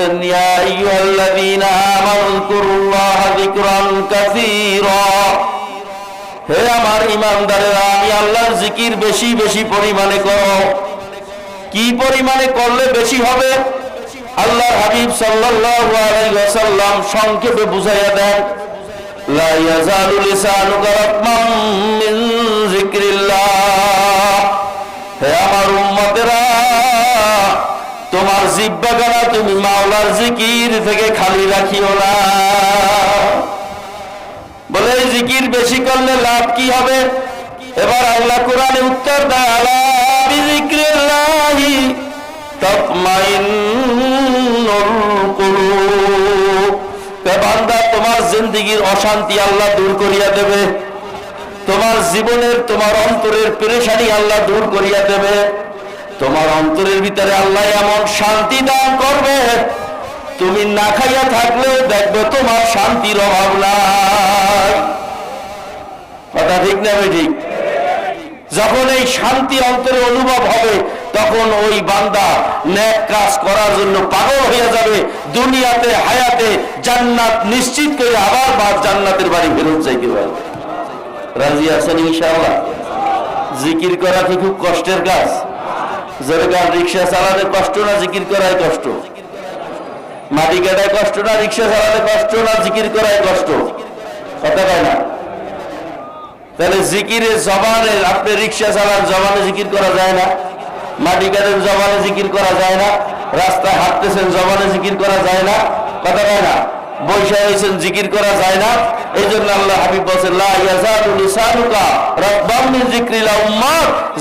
বলছেন হে আমার ইমানদারেরা আমি আল্লাহর জিকির বেশি বেশি পরিমাণে করো। কি পরিমাণে করলে বেশি হবে? আল্লাহ হাবিব সাল্লাল্লাহু সংক্ষেপে বুঝাইয়া দেন হে আমার উম্মতেরা তোমার জিব্বাগানা তুমি মাওলার জিকির থেকে খালি রাখিও না। বলে জিকির বেশি করলে লাভ কি হবে? এবার আল্লাহ কোরআনে উত্তর দেয় তোমার জিন্দেগীর অশান্তি আল্লাহ দূর করিয়া দেবে। তোমার জীবনের, তোমার অন্তরের পেরেশানি আল্লাহ দূর করিয়া দেবে। তোমার অন্তরের ভিতরে আল্লাহ এমন শান্তি দান করবে, তুমি না খাইয়া থাকলেও দেখবে তোমার শান্তির অভাব নাই। কথা ঠিক না ঠিক? যখন এই শান্তি অন্তরে অনুভব হবে, তখন ওই বান্দা ন্যাক কাজ করার জন্য পাগল হয়ে যাবে, দুনিয়াতে, হায়াতে, জান্নাত নিশ্চিত করে আবার বা জান্নাতের বাড়ি ফেরত যাইতে পারবে। রাজি আছেন ইনশাআল্লাহ? জিকির করা কি খুব কষ্টের কাজ? যেরকম রিক্সা চালাতে কষ্ট না, জিকির করাই কষ্ট? মাটি কাটায় কষ্ট না, রিক্সা চালাতে কষ্ট না, জিকির করাই কষ্ট? কথা কয় না? তাহলে জিকিরের জবানে আপনি রিক্সা চালান, জবানে জিকির করা যায় না? মাটি কাটের জবানে জিকির করা যায় না? রাস্তায় হাঁটতেছেন, জবানে জিকির করা যায় না? কথা কয় না? বৈশা হয়েছেন, জিকির করা যায় না। এই জন্য আল্লাহ হাবিব বলছেন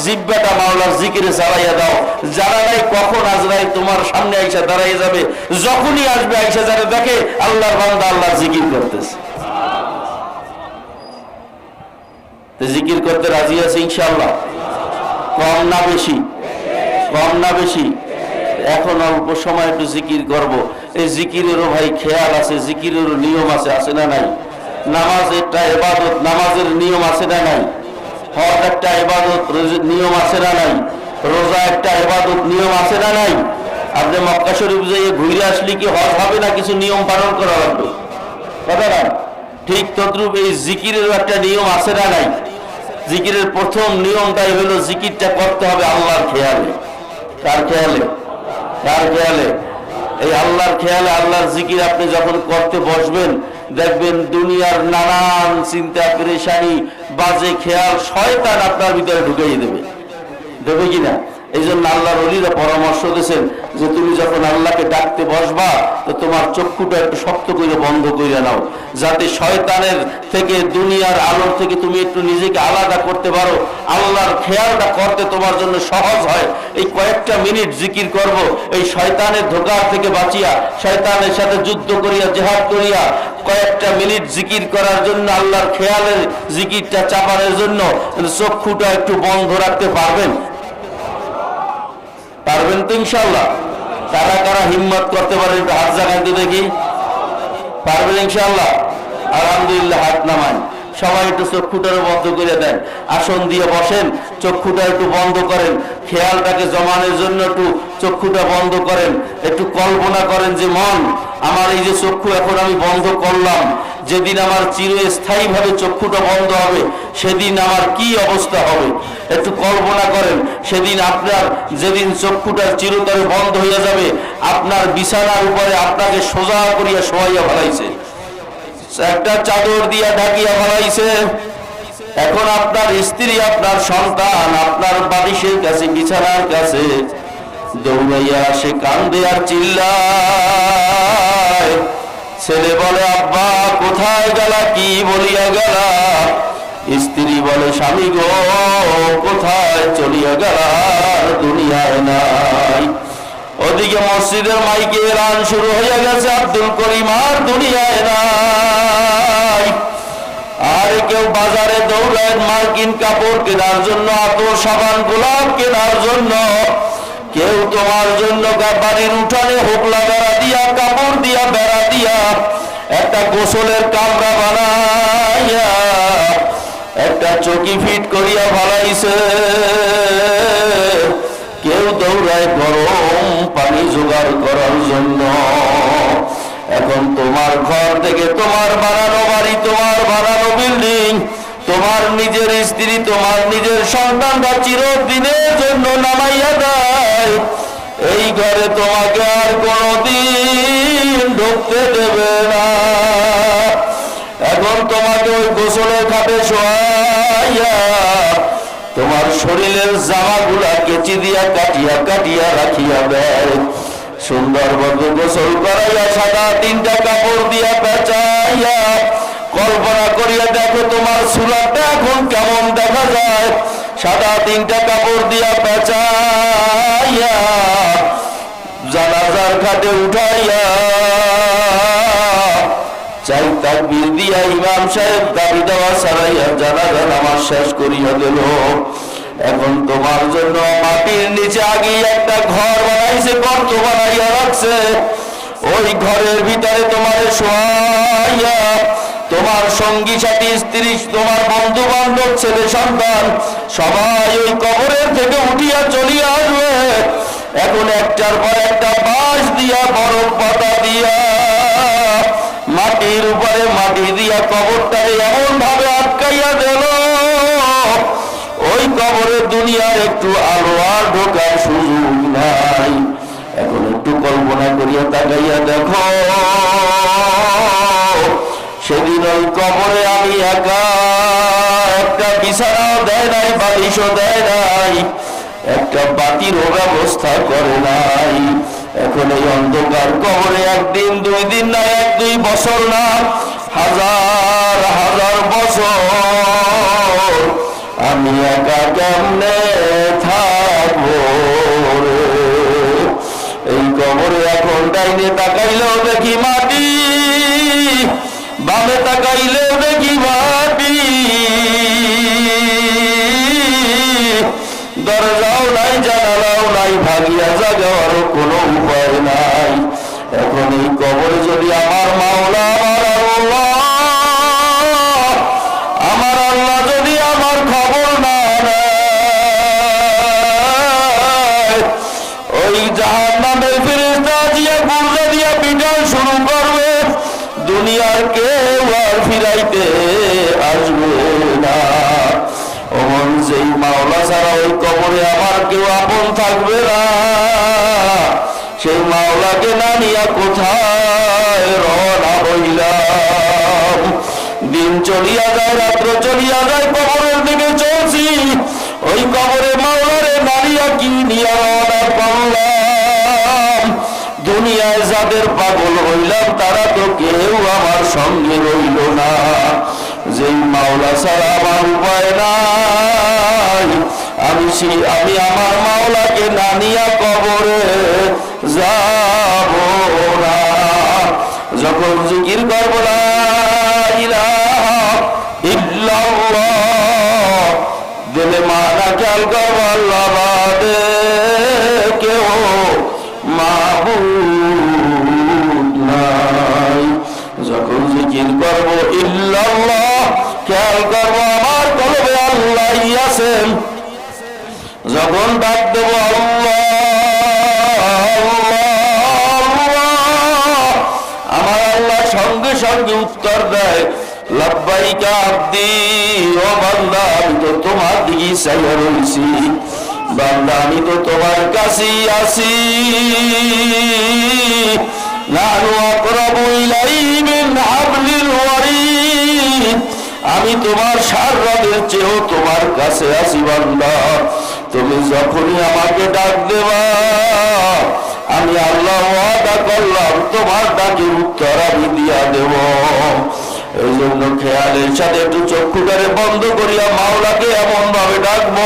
জিব্বাটা মাওলার জিকিরে চালাইয়া দাও। জানা নাই কখন আজরাইল তোমার সামনে আইসা দাঁড়াইয়া যাবে। যখনই আসবে, আইসা যারা দেখে আল্লাহর বান্দা আল্লাহর জিকির করতেছে। জিকির করতে রাজি আছে ইনশাআল্লাহ? কম না বেশি? কম না বেশি? এখন অল্প সময় একটু জিকির করব। এই জিকিরেরও ভাই খেয়াল আছে, জিকিরেরও নিয়ম আছে আছে না নাই? নামাজ একটা এবাদত, নামাজের নিয়ম আছে না নাই? হজ একটা এবাদত নিয়ম আছে না নাই? রোজা একটা এবাদত, নিয়ম আছে না নাই? আপনি মক্কা শরীফ যাইয়ে ঘুরে আসলে কি হজ হবে না কিছু নিয়ম পালন করা লাগবে? কথা না? ঠিক তদ্রুপ এই জিকিরেরও একটা নিয়ম আছে না নাই? জিকিরের প্রথম নিয়মটাই হলো জিকিরটা করতে হবে আল্লাহর খেয়ালে। কার খেয়ালে? কার খেয়ালে? এই আল্লাহর খেয়ালে, আল্লাহর জিকির আপনি যখন করতে বসবেন, দেখবেন দুনিয়ার নানান চিন্তা, পেরেশানি, বাজে খেয়াল শয়তান আপনার ভিতরে ঢুকিয়ে দেবে। দেবে কিনা? এই জন্য আল্লাহর অলিরা পরামর্শ দিয়েছেন যে তুমি যখন আল্লাহকে ডাকতে বসবা, তো তোমার চক্ষুটা একটু শক্ত করে বন্ধ করে নাও। যাতে শয়তানের থেকে, দুনিয়ার আলোর থেকে তুমি একটু নিজেকে আলাদা করতে পারো। আল্লাহর খেয়ালটা করতে তোমার জন্য সহজ হয়। এই কয়েকটা মিনিট জিকির করব। এই শয়তানের ধোকার থেকে বাঁচিয়া, শয়তানের সাথে যুদ্ধ করিয়া, জেহাদ করিয়া কয়েকটা মিনিট জিকির করার জন্য, আল্লাহর খেয়ালের জিকিরটা চাপানোর জন্য চক্ষুটা একটু বন্ধ রাখতে পারবেন। পারবেন তো ইনশাল্লাহ কারা কারা হিম্মত করতে পারেন একটু হাত জাগাইতে দেখি। পারবেন ইনশাল্লাহ আলহামদুলিল্লাহ, হাত নামান সবাই একটু চক্ষুটারও বন্ধ করে দেন। আসন দিয়ে বসেন চক্ষুটা একটু বন্ধ করেন। খেয়ালটাকে জমানোর জন্য একটু চক্ষুটা বন্ধ করেন। একটু কল্পনা করেন যে, মন, আমার এই যে চক্ষু এখন আমি বন্ধ করলাম। যেদিন আমার চিরস্থায়ী ভাবে চক্ষুটা বন্ধ হবে, সেদিন আমার কি অবস্থা হবে? একটু কল্পনা করেন, সেদিন আপনার যেদিন চক্ষুটা চিরতরে বন্ধ হইয়া যাবে, আপনার বিছানার উপরে আপনাকে সোজা করিয়া শোয়াইয়া ফেলাইছে। একটা চাদর দিয়া ঢাকিয়া ফেলাইছে। এখন আপনার স্ত্রী, আপনার সন্তান, আপনার বালিশের কাছে, বিছানার কাছে দৌড়াইয়া আসে কান্দে আর চিল্লায়। ছেলে বলে, আব্বা, কোথায় গেলা? কি বলিয়া গেলা? স্ত্রী বলে, স্বামী গো, কোথায় চলিয়া গেলা? দুনিয়ায় নাই। ওদিকে মসজিদের মাইকে রান শুরু হয়ে গেছে, আব্দুল করিম, আর দুনিয়ায় নাই। আর কেউ বাজারে দৌড়ায়, মার্কিন কাপড় কেনার জন্য, আতর সাবান, গোলাপ কেনার জন্য। কেউ তোমার জন্য বাড়ির উঠানে হোকলা বেড়া দিয়া, কাপড় দিয়া বেড়া দিয়া একটা গোসলের কামরা বানাইয়া, একটা চকি ফিট করিয়া ভালাইছে কেউ দৌড়ায় গরম পানি জোগাড় করার জন্য। এখন তোমার ঘর থেকে তোমার বানানো বাড়ি, তোমার বানানো বিল্ডিং তোমার নিজের স্ত্রী, তোমার নিজের সন্তানরা চিরদিনের জন্য নামাইয়া দেয়। এই ঘরে তোমাকে আর কোনোদিন ঢুকতে দেবে না। এখন তোমাকে ওই গোসলের খাটে শোয়াইয়া তোমার শরীরের জামাগুলা কেচি দিয়া কাটিয়া কাটিয়া রাখিয়া দেয়। সুন্দর মতো গোসল করাইয়া সাদা তিনটা কাপড় দিয়া পেঁচাইয়া কল্পনা করিয়া দেখো তোমার সুলাটা এখন কেমন দেখা যায়। সাদা তিনটা কাপড় দিয়া পেঁচাইয়া জানাজার খাটে উঠাইয়া চাই তার তাকবীর দিয়া ইমাম সাহেব দাবি দেওয়া ছাড়াইয়া জানাজা নামাজ শেষ করিয়া গেল। এখন তোমার জন্য মাটির নিচে আগে একটা ঘর বানাইছে, গর্ত বানাইয়া রাখছে। ওই ঘরের ভিতরে তোমার শোয়াইয়া তোমার সঙ্গী সাথী, স্ত্রী, তোমার বন্ধু বান্ধব ছেলে সন্তান, সবাই ওই কবরের থেকে উঠিয়া চলিয়া আসবে। এখন একটার পর একটা বাঁশ দিয়া, বরফ পাতা দিয়া, মাটির উপরে মাটি দিয়া কবরটাকে এমন ভাবে আটকাইয়া দিল। ওই কবরের দুনিয়ার একটু আলো আর ঢোকার সুযোগ নাই। এখন একটু কল্পনা করিয়া তাকাইয়া দেখো। ওই কবরে আমি একা, একটা বিছানাও দেয় নাই, বালিশও দেয় নাই, একটা বাতিরও ব্যবস্থা করে নাই। এখন এই অন্ধকার কবরে একদিন, দুই দিন না, এক দুই বছর না, হাজার হাজার বছর আমি একা কেমনে থাকব এই কবরে এখন ডাইনে তাকাইলেও দেখি মাটি। বামে তাকাইলেও দেখি মাটি দরজাও নাই, জানালাও নাই, ভাগিয়া যাওয়ারও কোনো উপায় নাই। এখন এই কবরে যদি আমার মাওলা, আমার আল্লাহ আমার আল্লাহ যদি আমার খবর না ওই জাহান নামের ফেরেস্তা দিয়া গুর্জা দিয়া পিটান শুরু করবে। দুনিয়ার কেউ ফিরাইতে আসবে না। অমন যেই মাওলা ছাড়া ওই কবরে আমার কেউ আপন থাকবে না। সেই মাওলাকে না নিয়া কোথায় রওনা হইলাম? দিন চলিয়া যায়, রাত্র চলিয়া যায়, কবরের দিকে চলছি। ওই কবরে মাওলারে নারিয়া কি নিয়া দুনিয়ায় যাদের পাগল হইলাম, তারা তো কেউ আমার সঙ্গে রইল না। যেই মাওলা ছাড়া আমার উপায় নাই। আমি আমি আমার মাওলাকে নানিয়া কবরে যাব না। যখন জিকির করব না দিলে মানা খেয়াল করব, আল্লাহ কেউ মাহবুদ নাই যখন জিকির করব, ইল্লাল্লাহ, খেয়াল করব, আমার কলবে আল্লাহ আছেন যখন ডাক দেব, আল্লাহ আমার আল্লাহ সঙ্গে সঙ্গে উত্তর দেয়, লব্বাইকা আব্দি, ও বান্দা, আমি তো তোমার দিকে চাইয়া বান্দা, আমি তো তোমার কাছেই আছি। আমি তোমার সারদের চেয়েও তোমার কাছে আছি বান্দা। তুমি যখনই আমাকে ডাক দেবা, আমি আল্লাহ ওয়াদা করলাম, তোমার ডাকে উত্তর আমি দিয়া দেব। এই জন্য খেয়ালের সাথে একটু চক্ষুটারে বন্ধ করিয়া মাওলাকে এমন ভাবে ডাকবো।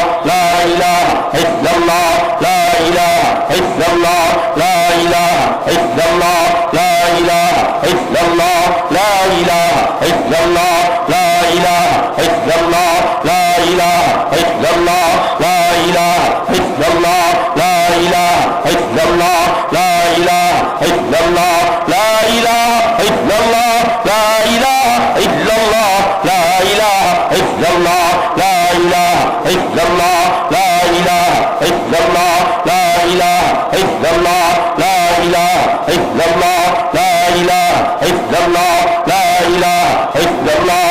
the law 哎，怎么了？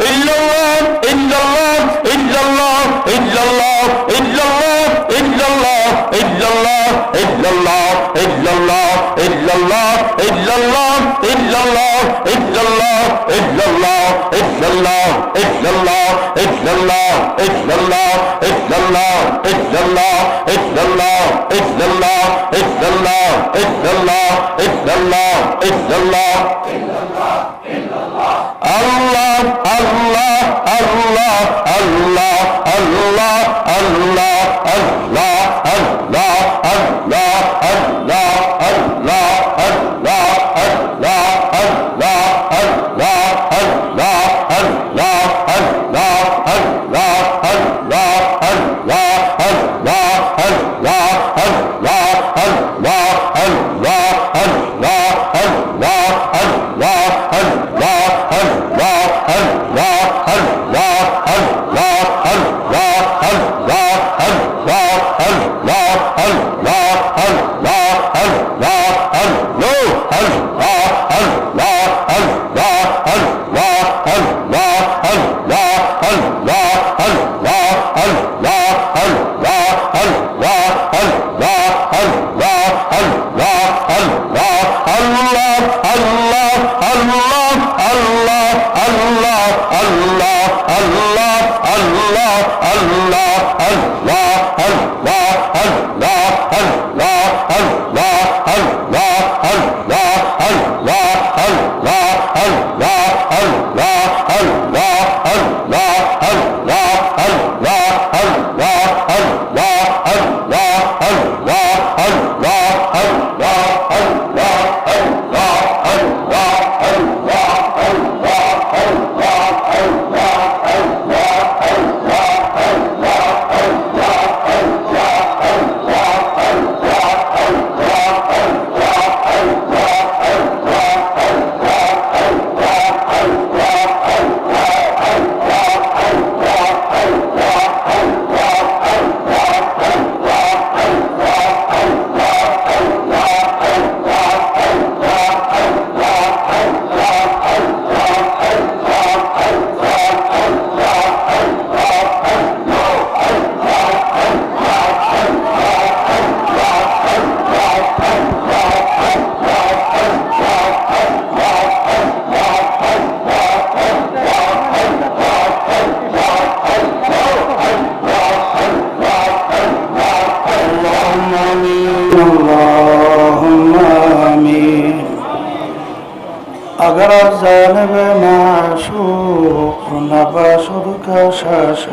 معشوق نباشد کشش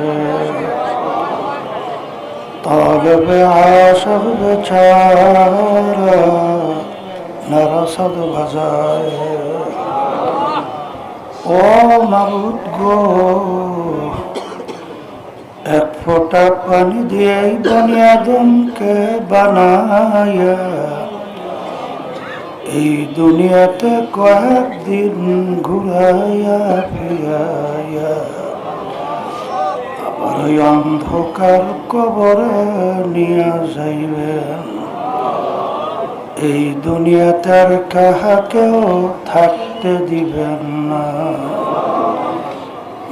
طالب عاشق بچاره نرسد بجای ও মাবুদ গো এক ফোঁটা পানি দিয়েই বনিয়াদমকে বানায়া এই দুনিয়াতে কয়েকদিন ঘুরাইয়া ফিরাইয়া, আবার ওই অন্ধকার কবরে নিয়ে যাইবেন। এই দুনিয়াতে আর কাহাকেও থাকতে দিবেন না।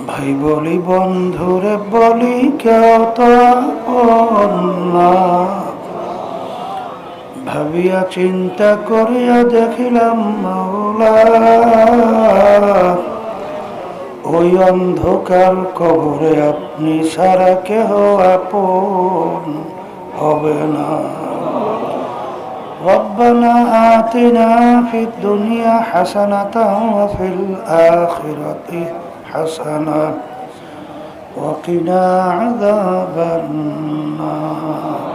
ভাই বলি, বন্ধুরে বলি, কেউ তো না। ভাবিয়া চিন্তা করিয়া দেখিলাম মাওলা ওই অন্ধকার কবরে আপনি সারা কেহ আপন হবে না ربنا آتنا في الدنيا حسنة وفي الآخرة حسنة وقنا عذاب النار